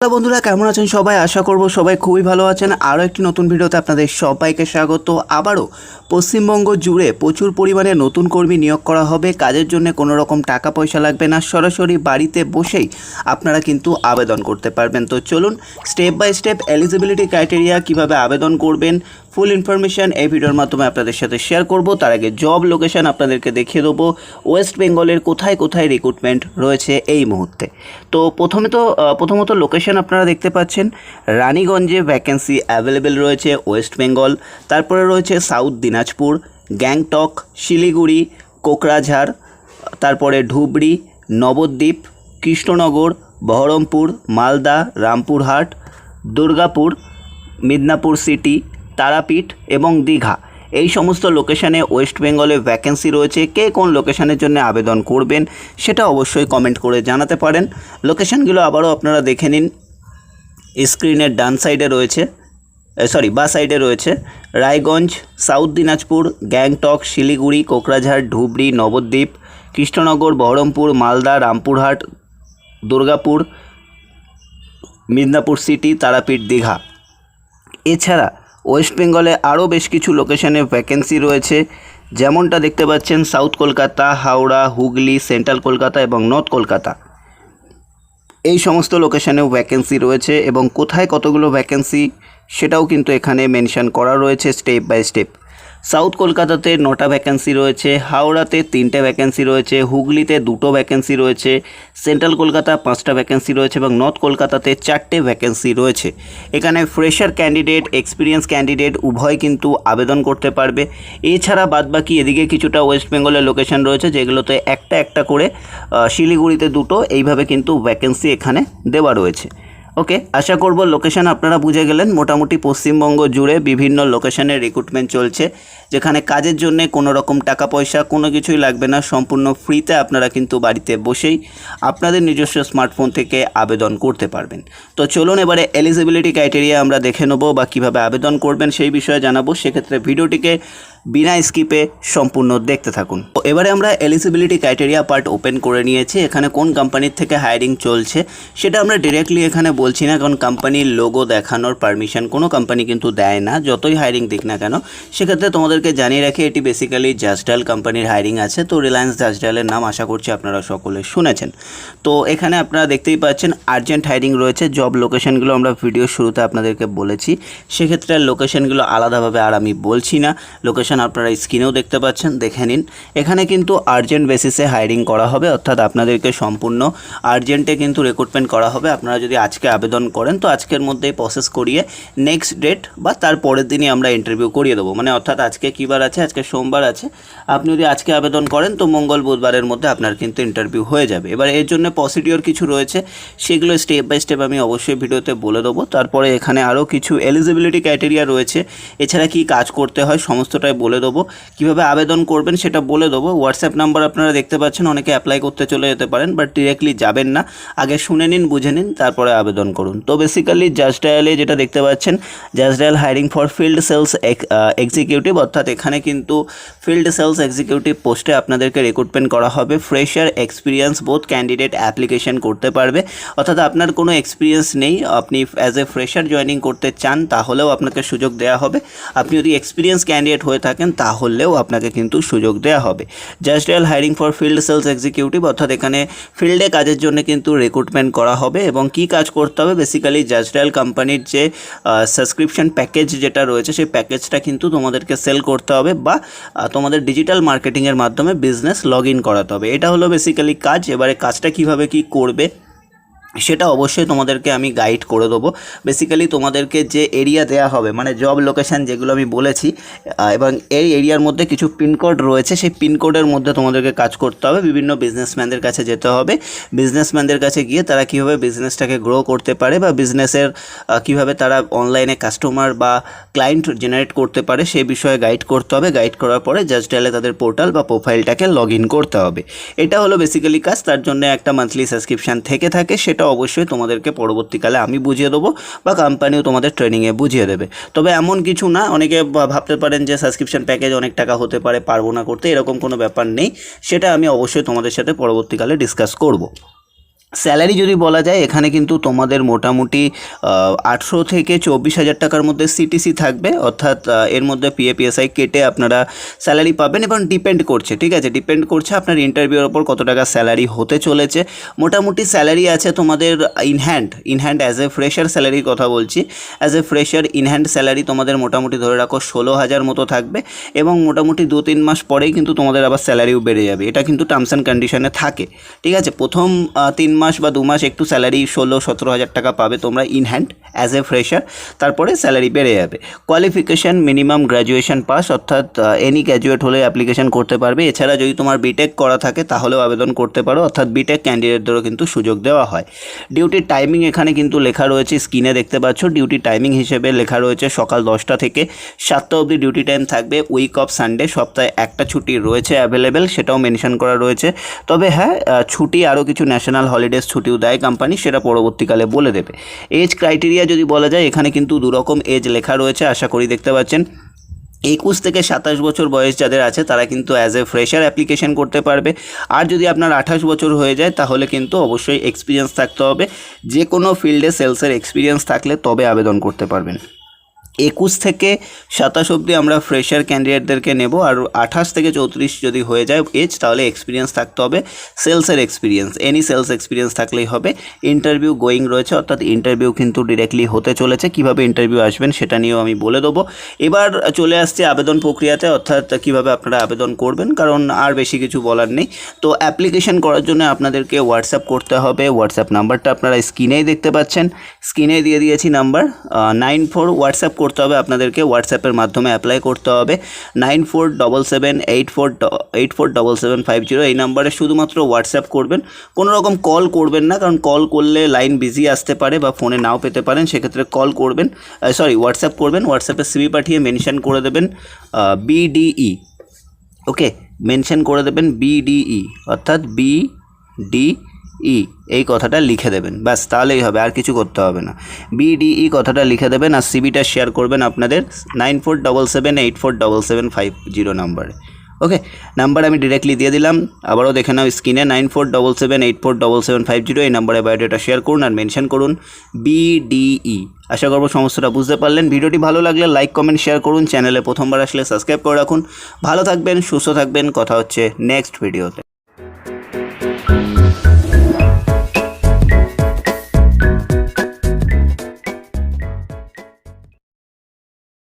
Hello বন্ধুরা, কেমন আছেন সবাই? আশা করব সবাই খুবই ভালো আছেন। আরও একটি নতুন ভিডিওতে আপনাদের সবাইকে স্বাগত। আবারও পশ্চিমবঙ্গ জুড়ে প্রচুর পরিমাণে নতুন কর্মী নিয়োগ করা হবে। কাজের জন্য কোনো রকম টাকা পয়সা লাগবে না। সরাসরি বাড়িতে বসেই আপনারা কিন্তু আবেদন করতে পারবেন। তো চলুন step by step eligibility criteria কীভাবে আবেদন করবেন ফুল ইনফরমেশান এই ভিডিওর মাধ্যমে আপনাদের সাথে শেয়ার করব। তার আগে জব লোকেশন আপনাদেরকে দেখিয়ে দেবো। ওয়েস্ট বেঙ্গলের কোথায় কোথায় রিক্রুটমেন্ট রয়েছে এই মুহূর্তে? তো প্রথমে তো প্রথমত লোকেশন আপনারা দেখতে পাচ্ছেন। রানীগঞ্জে ভ্যাকেন্সি অ্যাভেলেবেল রয়েছে ওয়েস্ট বেঙ্গল তারপরে রয়েছে সাউথ দিনাজপুর গ্যাংটক শিলিগুড়ি, কোকরাঝাড়, তারপরে ধুবড়ি, নবদ্বীপ, কৃষ্ণনগর, বহরমপুর, মালদা, রামপুরহাট, দুর্গাপুর, মিদনাপুর সিটি, তারাপীঠ এবং দীঘা। এই সমস্ত লোকেশানে ওয়েস্ট বেঙ্গলে ভ্যাকেন্সি রয়েছে। কে কোন লোকেশানের জন্য আবেদন করবেন সেটা অবশ্যই কমেন্ট করে জানাতে পারেন। লোকেশানগুলো আবারও আপনারা দেখে নিন। স্ক্রিনের ডান সাইডে রয়েছে সরি বা সাইডে রয়েছে। Raiganj South Dinajpur Gangtok Siliguri, Kokrajhar, Dhubri, Nabadwip, Krishnanagar, Baharampur, Malda, Rampurhat, Durgapur, Midnapore city Tarapith, Digha. এছাড়া ওয়েস্ট বেঙ্গলে আরও বেশ কিছু লোকেশনে ভ্যাকেন্সি রয়েছে। যেমনটা দেখতে পাচ্ছেন সাউথ কলকাতা, হাওড়া, হুগলি সেন্ট্রাল কলকাতা এবং নর্থ কলকাতা। এই সমস্ত লোকেশনেও ভ্যাকেন্সি রয়েছে এবং কোথায় কতগুলো ভ্যাকেন্সি সেটাও কিন্তু এখানে মেনশান করা রয়েছে স্টেপ বাই স্টেপ সাউথ কলকাতাতে নটা ভ্যাকেন্সি রয়েছে, হাওড়াতে তিনটে ভ্যাকেন্সি রয়েছে, হুগলিতে দুটো ভ্যাকেন্সি রয়েছে সেন্ট্রাল কলকাতা পাঁচটা ভ্যাকেন্সি রয়েছে এবং নর্থ কলকাতাতে চারটে ভ্যাকেন্সি রয়েছে। এখানে ফ্রেশার ক্যান্ডিডেট এক্সপিরিয়েন্স ক্যান্ডিডেট উভয় কিন্তু আবেদন করতে পারবে। এছাড়া বাদবাকি এদিকে কিছুটা ওয়েস্ট বেঙ্গলের লোকেশন রয়েছে, যেগুলোতে একটা একটা করে শিলিগুড়িতে দুটো, এইভাবে কিন্তু ভ্যাকেন্সি এখানে দেওয়া রয়েছে। ওকে আশা করব লোকেশন আপনারা বুঝে গেলেন। মোটামুটি পশ্চিমবঙ্গ জুড়ে বিভিন্ন লোকেশনে রিক্রুটমেন্ট চলছে, যেখানে কাজের জন্য কোনো রকম টাকা পয়সা, কোনো কিছুই লাগবে না। সম্পূর্ণ ফ্রিতে আপনারা কিন্তু বাড়িতে বসেই আপনাদের নিজস্ব স্মার্টফোন থেকে আবেদন করতে পারবেন। তো চলুন এবারে এলিজিবিলিটি ক্রাইটেরিয়া আমরা দেখে নেব বা কীভাবে আবেদন করবেন সেই বিষয়ে জানাব। সেক্ষেত্রে ভিডিওটিকে বিনা স্কিপে সম্পূর্ণ দেখতে থাকুন। তো এবারে আমরা এলিজিবিলিটি ক্রাইটেরিয়া পার্ট ওপেন করে নিয়েছি, এখানে কোন কোম্পানির থেকে হায়ারিং চলছে, সেটা আমরা ডিরেক্টলি এখানে বলছি না, কারণ কোম্পানির লোগো দেখানোর পারমিশন কোনো কোম্পানি কিন্তু দেয় না, যতই হায়ারিং দিক না কেন। সেক্ষেত্রে তোমাদেরকে জানিয়ে রাখি, এটি বেসিক্যালি জাস্টাল কোম্পানির হায়ারিং আছে, তো রিলায়েন্স জাস্টালের নাম আশা করছি আপনারা সকলে শুনেছেন। তো এখানে আপনারা দেখতেই পাচ্ছেন আর্জেন্ট হায়ারিং রয়েছে জব লোকেশনগুলো আমরা ভিডিও শুরুতে আপনাদেরকে বলেছি, সেক্ষেত্রে লোকেশনগুলো আলাদাভাবে আর আমি বলছি না। লোকেশন আপনারা স্ক্রিনেও দেখতে পাচ্ছেন, দেখে নিন। এখানে কিন্তু আর্জেন্ট বেসিসে হায়ারিং করা হবে, অর্থাৎ আপনাদেরকে সম্পূর্ণ আর্জেন্টে কিন্তু রিক্রুটমেন্ট করা হবে। আপনারা যদি আজকে আবেদন করেন, তো আজকের মধ্যেই প্রসেস করিয়ে নেক্সট ডেট বা তার পরের দিনই আমরা ইন্টারভিউ করিয়ে দেবো। মানে অর্থাৎ আজকে কী বার আছে, আজকে সোমবার আছে। আপনি যদি আজকে আবেদন করেন, তো মঙ্গল, বুধবারের মধ্যে আপনার কিন্তু ইন্টারভিউ হয়ে যাবে। এবার এর জন্য পসিডিওর কিছু রয়েছে, সেগুলো স্টেপ বাই স্টেপ আমি অবশ্যই ভিডিওতে বলে দেবো। তারপরে এখানে আরও কিছু এলিজিবিলিটি ক্রাইটেরিয়া রয়েছে। এছাড়া কি কাজ করতে হয়, সমস্তটাই বলে দেবো। কীভাবে আবেদন করবেন সেটা বলে দেবো। হোয়াটসঅ্যাপ নাম্বার আপনারা দেখতে পাচ্ছেন, অনেকে অ্যাপ্লাই করতে চলে যেতে পারেন বাট ডিরেক্টলি যাবেন না। আগে শুনে নিন, বুঝে নিন, তারপরে আবেদন করুন। তো বেসিক্যালি জাস্ট ডায়ালে যেটা দেখতে পাচ্ছেন Just Dial hiring for field sales executive অর্থাৎ এখানে কিন্তু ফিল্ড সেলস এক্সিকিউটিভ পোস্টে আপনাদেরকে রিক্রুটমেন্ট করা হবে। Fresher experience both candidate application করতে পারবে। অর্থাৎ আপনার কোনো এক্সপিরিয়েন্স নেই। আপনি অ্যাজ এ ফ্রেশার জয়েনিং করতে চান, তাহলেও আপনাকে সুযোগ দেওয়া হবে। আপনি যদি এক্সপিরিয়েন্স ক্যান্ডিডেট হয়ে থাকেন, তাহলেও আপনাকে কিন্তু সুযোগ দেওয়া হবে। Just Dial hiring for field sales executive অর্থাৎ এখানে ফিল্ডে কাজের জন্য কিন্তু রিক্রুটমেন্ট করা হবে এবং কি কাজ করতে হবে? বেসিক্যালি জাস্ট ডায়াল কোম্পানির যে সাবস্ক্রিপশন প্যাকেজ যেটা রয়েছে, সেই প্যাকেজটা কিন্তু তোমাদেরকে সেল করতে হবে বা তোমাদের ডিজিটাল মার্কেটিংয়ের মাধ্যমে বিজনেস লগ ইন করাতে হবে। এটা হলো বেসিক্যালি কাজ। এবারে কাজটা কীভাবে কি করবে? সেটা অবশ্যই তোমাদেরকে আমি গাইড করে দেবো। বেসিক্যালি তোমাদেরকে যে এরিয়া দেওয়া হবে মানে জব লোকেশান যেগুলো আমি বলেছি এবং এই এরিয়ার মধ্যে কিছু পিনকোড রয়েছে, সেই পিনকোডের মধ্যে তোমাদেরকে কাজ করতে হবে। বিভিন্ন বিজনেসম্যানদের কাছে যেতে হবে। বিজনেসম্যানদের কাছে গিয়ে তারা কীভাবে বিজনেসটাকে গ্রো করতে পারে বা বিজনেসের কীভাবে তারা অনলাইনে কাস্টমার বা ক্লায়েন্ট জেনারেট করতে পারে সেই বিষয়ে গাইড করতে হবে। গাইড করার পরে জাস্ট ডায়ালে তাদের পোর্টাল বা প্রোফাইলটাকে লগ ইন করতে হবে। এটা হলো বেসিক্যালি কাজ। তার জন্য একটা মান্থলি সাবস্ক্রিপশান থেকে থাকে। সেটা অবশ্যই তোমাদেরকে পরবর্তীকালে আমি বুঝিয়ে দেবো বা কোম্পানিও তোমাদের ট্রেনিংয়ে বুঝিয়ে দেবে। তবে এমন কিছু না, অনেকে ভাবতে পারেন যে সাবস্ক্রিপশন প্যাকেজ অনেক টাকা হতে পারে, পারব না করতে, এরকম কোনো ব্যাপার নেই। সেটা আমি অবশ্যই তোমাদের সাথে পরবর্তীকালে ডিসকাস করব। স্যালারি যদি বলা যায়, এখানে কিন্তু তোমাদের মোটামুটি আটশো থেকে চব্বিশ হাজার টাকার মধ্যে সিটিসি থাকবে। অর্থাৎ এর মধ্যে পিএপিএসআই কেটে আপনারা স্যালারি পাবেন এবং ডিপেন্ড করছে, ঠিক আছে? ডিপেন্ড করছে আপনার ইন্টারভিউর ওপর কত টাকা স্যালারি হতে চলেছে। মোটামুটি স্যালারি আছে তোমাদের in hand in hand in as a fresher স্যালারির কথা বলছি। As a fresher in hand salary তোমাদের মোটামুটি ধরে রাখো ষোলো হাজার মতো থাকবে এবং মোটামুটি দু তিন মাস পরেই কিন্তু তোমাদের আবার স্যালারিও বেড়ে যাবে। এটা কিন্তু টার্মস অ্যান্ড কন্ডিশনে থাকে, ঠিক আছে? প্রথম তিন মাস বা দু মাস একটু স্যালারি ষোলো, সতেরো হাজার টাকা পাবে তোমরা in hand as a fresher তারপরে স্যালারি বেড়ে যাবে। কোয়ালিফিকেশান মিনিমাম গ্র্যাজুয়েশন পাস অর্থাৎ এনি গ্র্যাজুয়েট হলে অ্যাপ্লিকেশন করতে পারবে। এছাড়া যদি তোমার বিটেক করা থাকে, তাহলেও আবেদন করতে পারো। অর্থাৎ বিটেক ক্যান্ডিডেটদেরও কিন্তু সুযোগ দেওয়া হয়। ডিউটির টাইমিং এখানে কিন্তু লেখা রয়েছে স্ক্রিনে দেখতে পাচ্ছ। ডিউটি টাইমিং হিসেবে লেখা রয়েছে সকাল দশটা থেকে সাতটা অবধি ডিউটি টাইম থাকবে। উইক অফ সানডে সপ্তাহে একটা ছুটি রয়েছে অ্যাভেলেবেল সেটাও মেনশন করা রয়েছে। তবে হ্যাঁ ছুটি আরও কিছু ন্যাশনাল হলিডেজ ছুটিও দেয় কোম্পানি সেটা পরবর্তীকালে বলে দেবে। এজ ক্রাইটেরিয়া যদি বলা যায়, এখানে কিন্তু দুরকম এজ লেখা রয়েছে, আশা করি দেখতে পাচ্ছেন। একুশ থেকে সাতাশ বছর বয়স যাদের আছে, তারা কিন্তু অ্যাজ এ ফ্রেশার অ্যাপ্লিকেশন করতে পারবে। আর যদি আপনার আঠাশ বছর হয়ে যায়, তাহলে কিন্তু অবশ্যই এক্সপিরিয়েন্স থাকতে হবে। যে কোনো ফিল্ডে সেলসের এক্সপিরিয়েন্স থাকলে তবে আবেদন করতে পারবেন। একুশ থেকে সাতাশ অবধি আমরা ফ্রেশার ক্যান্ডিডেটদেরকে নেব আর আঠাশ থেকে চৌত্রিশ যদি হয়ে যায় এজ তাহলে এক্সপিরিয়েন্স থাকতে হবে সেলসের এক্সপিরিয়েন্স এনি সেলস এক্সপিরিয়েন্স থাকলেই হবে। ইন্টারভিউ গোয়িং রয়েছে, অর্থাৎ ইন্টারভিউ কিন্তু ডিরেক্টলি হতে চলেছে। কীভাবে ইন্টারভিউ আসবেন সেটা নিয়েও আমি বলে দেবো। এবার চলে আসছে আবেদন প্রক্রিয়াতে, অর্থাৎ কীভাবে আপনারা আবেদন করবেন, কারণ আর বেশি কিছু বলার নেই। তো অ্যাপ্লিকেশন করার জন্য আপনাদেরকে হোয়াটসঅ্যাপ করতে হবে। হোয়াটসঅ্যাপ নাম্বারটা আপনারা স্ক্রিনেই দেখতে পাচ্ছেন। স্ক্রিনে দিয়ে দিয়েছি নাম্বার নাইন ফোর হোয়াটসঅ্যাপ করতে হবে, আপনাদেরকে হোয়াটসঅ্যাপের মাধ্যমে অ্যাপ্লাই করতে হবে। Nine four double seven eight four eight four double seven five zero এই নাম্বারে শুধুমাত্র হোয়াটসঅ্যাপ করবেন। কোনো রকম কল করবেন না, কারণ কল করলে লাইন বিজি আসতে পারে বা ফোনে নাও পেতে পারেন, সেক্ষেত্রে কল করবেন সরি হোয়াটসঅ্যাপ করবেন হোয়াটসঅ্যাপে সিবি পাঠিয়ে মেনশন করে দেবেন বিডিই ওকে মেনশন করে দেবেন বিডিই অর্থাৎ বি ডি ই, এই কথাটা লিখে দেবেন। ব্যাস, তাহলেই হবে, আর কিছু করতে হবে না। বিডিই কথাটা লিখে দেবেন আর সিবিটা শেয়ার করবেন আপনাদের nine four double seven eight four double seven five zero নাম্বারে ওকে নাম্বার আমি ডিরেক্টলি দিয়ে দিলাম। আবারও দেখে নাও স্ক্রিনে nine four double seven eight four double seven five zero এই নাম্বারে বায়োডেটা শেয়ার করুন আর মেনশন করুন। বিডিই আশা করব সমস্যাটা বুঝতে পারলেন। ভিডিওটি ভালো লাগলে লাইক কমেন্ট শেয়ার করুন। চ্যানেলে প্রথমবার আসলে সাবস্ক্রাইব করে রাখুন। ভালো থাকবেন, সুস্থ থাকবেন। কথা হচ্ছে নেক্সট ভিডিওতে